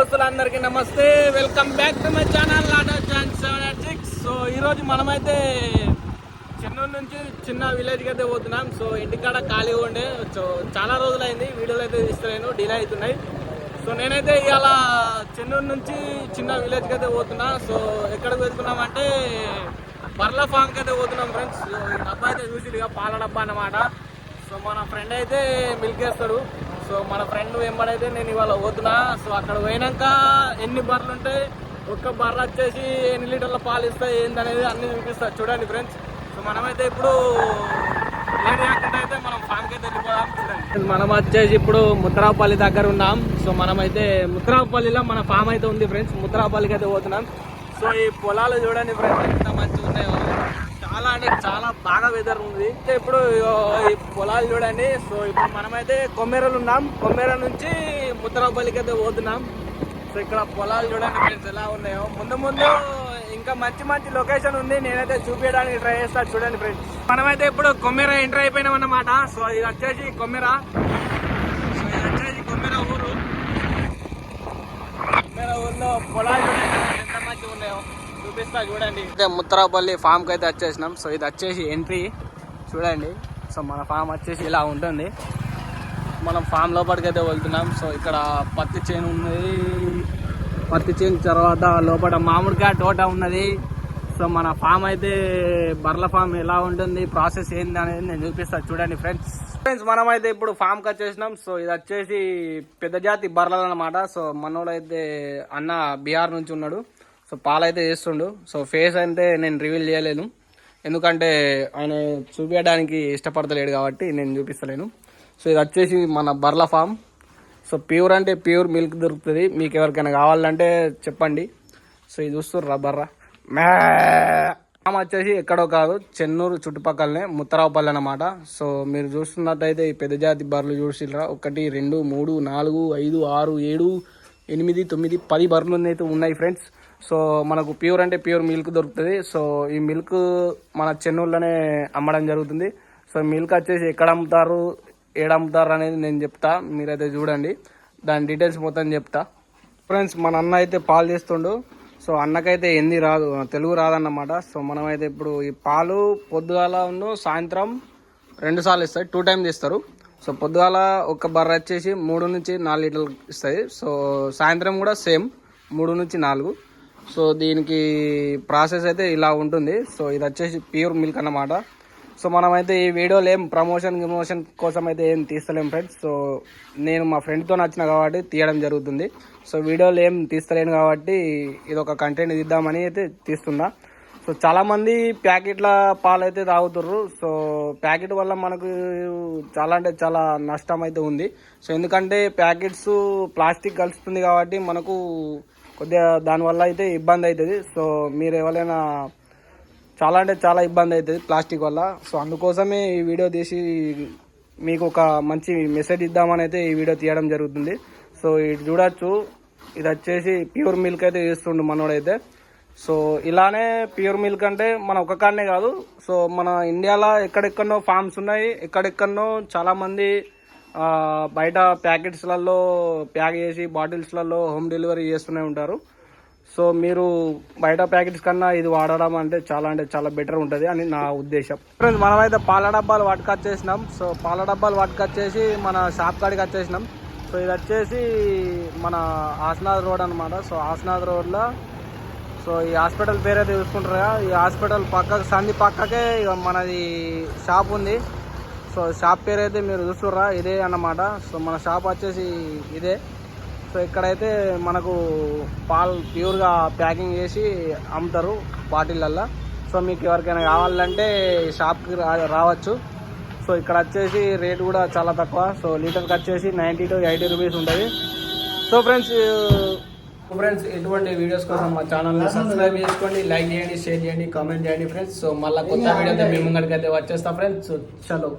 దోస్తులందరికీ నమస్తే. Welcome back to my channel lotto chance seven six so ఈరోజు మనమైతే చెన్నూరు నుంచి చిన్న విలేజ్కి అయితే పోతున్నాం. సో ఇంటికాడ ఖాళీగా ఉండే. సో చాలా రోజులైంది. వీడియోలు అయితే తీస్తలేను. డిలే అవుతున్నాయి. సో నేనైతే ఇవాళ చెన్నూరు నుంచి చిన్న విలేజ్కి అయితే పోతున్నా. సో ఎక్కడికి వెళ్తున్నామంటే బర్ల ఫామ్కి అయితే పోతున్నాం ఫ్రెండ్స్ డబ్బా అయితే చూసిగా పాల డబ్బా అన్నమాట. సో మన ఫ్రెండ్ అయితే మిల్క్ వేస్తాడు. సో మన ఫ్రెండ్ వెంబడైతే నేను ఇవాళ పోతున్నా సో అక్కడ పోయినాక ఎన్ని బర్రెలు ఉంటాయి ఒక్క బర్ర వచ్చేసి ఎన్ని లీటర్ల పాలు ఇస్తాయి ఏందనేది అన్ని చూపిస్తారు చూడండి ఫ్రెండ్స్ సో మనమైతే ఇప్పుడు అయితే మనం ఫామ్కి అయితే వెళ్ళిపోదాం చూడండి. మనం వచ్చేసి ఇప్పుడు ముద్రాపల్లి దగ్గర ఉన్నాం. సో మనమైతే ముద్రాపల్లిలో మన ఫామ్ అయితే ఉంది ఫ్రెండ్స్ ముద్రాపల్లికి అయితే పోతున్నాం. సో ఈ పొలాలు చూడండి ఫ్రెండ్స్ ఎంత మంచిగా ఉన్నాయో చాలా అంటే చాలా బాగా వెదర్ ఉంది. అయితే ఇప్పుడు ఈ పొలాలు చూడండి. సో ఇప్పుడు మనమైతే కొమ్మెరలు ఉన్నాం. కొమ్మెర నుంచి ముత్తరాపల్లికి అయితే పోతున్నాం. సో ఇక్కడ పొలాలు చూడండి ఫ్రెండ్స్ ఎలా ఉన్నాయో. ముందు ముందు ఇంకా మంచి మంచి లొకేషన్ ఉంది. నేనైతే చూపించడానికి ట్రై చేస్తాను చూడండి ఫ్రెండ్స్ మనమైతే ఇప్పుడు కొమ్మెర ఎంటర్ అయిపోయినాం అన్నమాట. సో ఇది వచ్చేసి కొమ్మెర. సో ఇది వచ్చేసి కొమ్మెర ఊరు. కొమ్మెర ఊర్లో పొలాలు చూడండి ఎంత మంచిగా ఉన్నాయో. చూపిస్తా చూడండి. అయితే ముత్తరాపల్లి ఫామ్కి అయితే వచ్చేసినాం. సో ఇది వచ్చేసి ఎంట్రీ చూడండి. సో మన ఫామ్ వచ్చేసి ఇలా ఉంటుంది. మనం ఫామ్ లోపలికి అయితే వెళ్తున్నాం. సో ఇక్కడ పత్తి చేను ఉన్నది. పత్తి చేను తర్వాత లోపల మామిడికాయ తోట ఉన్నది. సో మన ఫామ్ అయితే బర్ల ఫామ్ ఎలా ఉంటుంది ప్రాసెస్ ఏంది అనేది నేను చూపిస్తాను చూడండి ఫ్రెండ్స్ ఫ్రెండ్స్ మనం అయితే ఇప్పుడు ఫామ్కి వచ్చేసినాం. సో ఇది వచ్చేసి పెద్ద జాతి బర్రెలు అనమాట సో మనోడు అయితే అన్న బీహార్ నుంచి ఉన్నాడు. సో పాలైతే చేస్తుండు. సో ఫేస్ అంటే నేను రివీల్ చేయలేను. ఎందుకంటే ఆయన చూపించడానికి ఇష్టపడతలేడు కాబట్టి నేను చూపిస్తలేను. సో ఇది వచ్చేసి మన బర్ల ఫామ్. సో ప్యూర్ అంటే ప్యూర్ మిల్క్ దొరుకుతుంది. మీకు ఎవరికైనా కావాలంటే చెప్పండి. సో ఇది చూస్తుర్రా బర్ర. ఫామ్ వచ్చేసి ఎక్కడో కాదు చెన్నూరు చుట్టుపక్కలనే ముత్తరావుపల్లి అనమాట సో మీరు చూస్తున్నట్టయితే ఈ పెద్ద జాతి బర్రెలు చూసిరా ఒకటి రెండు మూడు నాలుగు ఐదు ఆరు ఏడు ఎనిమిది తొమ్మిది పది బర్రెలు అయితే ఉన్నాయి ఫ్రెండ్స్. సో మనకు ప్యూర్ అంటే ప్యూర్ మిల్క్ దొరుకుతుంది. సో ఈ మిల్క్ మన చెన్నూరులోనే అమ్మడం జరుగుతుంది. సో మిల్క్ వచ్చేసి ఎక్కడ అమ్ముతారు ఏడ అమ్ముతారు అనేది నేను చెప్తా. మీరైతే చూడండి. దాని డీటెయిల్స్ మొత్తం చెప్తా. ఫ్రెండ్స్ మన అన్న అయితే పాలు తీస్తుండు సో అన్నకైతే ఎన్ని రాదు తెలుగు రాదన్నమాట. సో మనమైతే ఇప్పుడు ఈ పాలు పొద్దుగాల ఉన్ను సాయంత్రం రెండు సార్లు ఇస్తాయి. టూ టైమ్స్ ఇస్తారు సో పొద్దుగాల ఒక బర్ర వచ్చేసి మూడు నుంచి నాలుగు లీటర్లు ఇస్తుంది సో సాయంత్రం కూడా సేమ్ మూడు నుంచి నాలుగు. సో దీనికి ప్రాసెస్ అయితే ఇలా ఉంటుంది. సో ఇది వచ్చేసి ప్యూర్ మిల్క్ అన్నమాట. సో మనమైతే ఈ వీడియోలో ఏం ప్రమోషన్ ప్రమోషన్ కోసం అయితే ఏం తీస్తలేం ఫ్రెండ్స్. సో నేను మా ఫ్రెండ్తో నచ్చిన కాబట్టి తీయడం జరుగుతుంది. సో వీడియోలో ఏం తీస్తలేను కాబట్టి ఇది ఒక కంటెంట్ తీద్దామని అయితే తీస్తున్నా. సో చాలామంది ప్యాకెట్ల పాలు అయితే తాగుతుర్రు. సో ప్యాకెట్ వల్ల మనకు చాలా అంటే చాలా నష్టం అయితే ఉంది. సో ఎందుకంటే ప్యాకెట్స్ ప్లాస్టిక్ కలుస్తుంది కాబట్టి మనకు కొద్దిగా దానివల్ల అయితే ఇబ్బంది అవుతుంది. సో మీరు ఎవరైనా చాలా అంటే చాలా ఇబ్బంది అవుతుంది ప్లాస్టిక్ వల్ల. సో అందుకోసమే ఈ వీడియో తీసి మీకు ఒక మంచి మెసేజ్ ఇద్దామని అయితే ఈ వీడియో తీయడం జరుగుతుంది. సో ఇది చూడొచ్చు. ఇది వచ్చేసి ప్యూర్ మిల్క్ అయితే చేస్తుండు మనోడైతే. సో ఇలానే ప్యూర్ మిల్క్ అంటే మన ఒక కాడనే కాదు. సో మన ఇండియాలో ఎక్కడెక్కడనో ఫార్మ్స్ ఉన్నాయి. ఎక్కడెక్కడనో చాలామంది బయట ప్యాకెట్స్లలో ప్యాక్ చేసి బాటిల్స్లలో హోమ్ డెలివరీ చేస్తూనే ఉంటారు. సో మీరు బయట ప్యాకెట్స్ కన్నా ఇది వాడడం అంటే చాలా అంటే చాలా బెటర్ ఉంటుంది అని నా ఉద్దేశం. ఫ్రెండ్స్ మనమైతే పాల డబ్బాలు వాటికొచ్చేసినాం. సో పాల డబ్బాలు వాటికొచ్చేసి మన షాప్ కాడికి వచ్చేసినాం. సో ఇది వచ్చేసి మన ఆస్నాథ్ రోడ్ అనమాట సో ఆస్నాథ్ రోడ్లో సో ఈ హాస్పిటల్ పేరు అయితే చూసుకుంటారు కదా ఈ హాస్పిటల్ పక్క సంధి పక్కకే ఇక మనది షాప్ ఉంది. సో షాప్ పేరు అయితే మీరు చూస్తుర్రా? ఇదే అన్నమాట. సో మన షాప్ వచ్చేసి ఇదే. సో ఇక్కడైతే మనకు పాలు ప్యూర్గా ప్యాకింగ్ చేసి అమ్ముతారు బాటిళ్ళల్లో. సో మీకు ఎవరికైనా కావాలంటే ఈ షాప్కి రా రావచ్చు. సో ఇక్కడ వచ్చేసి రేట్ కూడా చాలా తక్కువ. సో లీటర్కి వచ్చేసి నైంటీ టు ఎయిటీ రూపీస్ ఉంటుంది. సో ఫ్రెండ్స్ ఫ్రెండ్స్ ఎటువంటి వీడియోస్ కోసం మా ఛానల్ని సబ్స్క్రైబ్ చేసుకోండి లైక్ చేయండి షేర్ చేయండి కామెంట్ చేయండి ఫ్రెండ్స్. సో మళ్ళీ కొత్త వీడియోతో మీ ముంగడికి అయితే వచ్చేస్తా ఫ్రెండ్స్. సో చలో.